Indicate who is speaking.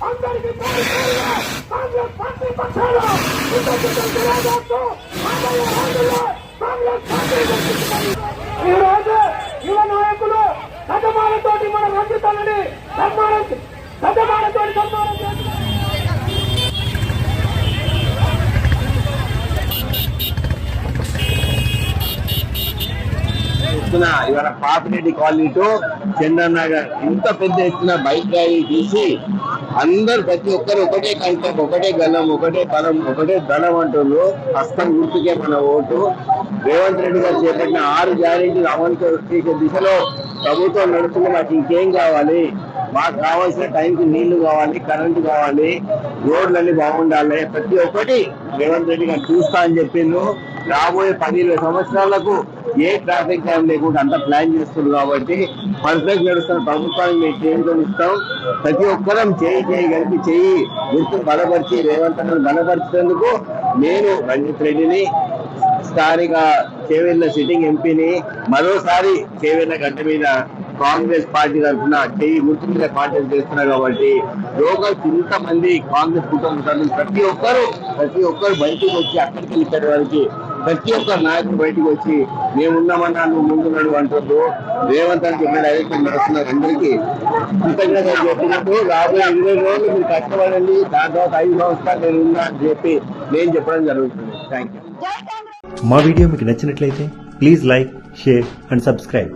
Speaker 1: అందరికీ కాంగ్రెస్ పార్టీ పక్షాన ఈ రోజు యువ నాయకులు సజమాలతోటి మన రంజితన్నని సన్మానం సజమాలతోటి సన్మానం చేస్తున్నారు
Speaker 2: ఎత్తున ఇవాళ పాపిరెడ్డి కాలనీతో టు నగర్ ఇంత పెద్ద ఎత్తున బైక్ ర్యాలీ తీసి అందరు ప్రతి ఒక్కరు ఒకటే కంటం ఒకటే గలం ఒకటే బలం ఒకటే దళం అంటున్నారు. హస్తం గుర్తుకే మన ఓటు. రేవంత్ రెడ్డి గారు చేపట్టిన ఆరు గ్యారెంటీలు అమలు చేసే దిశలో ప్రభుత్వం నడుస్తుంది మాకు ఇంకేం కావాలి? మాకు కావాల్సిన టైంకి నీళ్ళు కావాలి కరెంటు కావాలి రోడ్లన్నీ బాగుండాలి. ప్రతి ఒక్కటి రేవంత్ రెడ్డి గారు చూస్తా అని చెప్పిండు. రాబోయే పది ఇరవై సంవత్సరాలకు ఏ ట్రాఫిక్ జామ్ లేకుండా అంత ప్లాన్ చేస్తున్నారు కాబట్టి పర్ఫెక్ట్ నడుస్తున్న ప్రభుత్వానికి మేము చేయంతో ఇస్తాం ప్రతి ఒక్కరం చేయి చేయి కలిపి చేయి గుర్తు బలపరిచి రేవంత్ రెడ్డిని బలపరిచేందుకు నేను రంజిత్ రెడ్డిని స్థానిక చేవెళ్ళ సిట్టింగ్ ఎంపీని మరోసారి చేవెళ్ళ గడ్డ మీద కాంగ్రెస్ పార్టీ తరఫున చెయ్యి గుర్తు మీద కాంటెస్ట్ చేస్తున్నారు కాబట్టి లోకల్స్ ఇంతమంది కాంగ్రెస్ కుటుంబం ప్రతి ఒక్కరు ప్రతి ఒక్కరు బయటికి వచ్చి అక్కడికి ఇక్కడి వరకు ప్రతి ఒక్క నాయకుడు బయటికి వచ్చి మేమున్నామన్నా నువ్వు ముందున్నాడు అంటుండ్రు రేవంత్ అని చెప్పిన డైరెక్షన్ నడుస్తున్నారు అందరికీ. కృతజ్ఞతలు చెప్పినట్టు రాబోయే ఇరవై రోజులు మీరు కష్టపడండి దాని తర్వాత ఐదు సంవత్సరాలు నేను ఉన్నా అని చెప్పి నేను చెప్పడం జరుగుతుంది. థ్యాంక్ యూ
Speaker 3: మా వీడియో మీకు నచ్చినట్లయితే please like share and subscribe.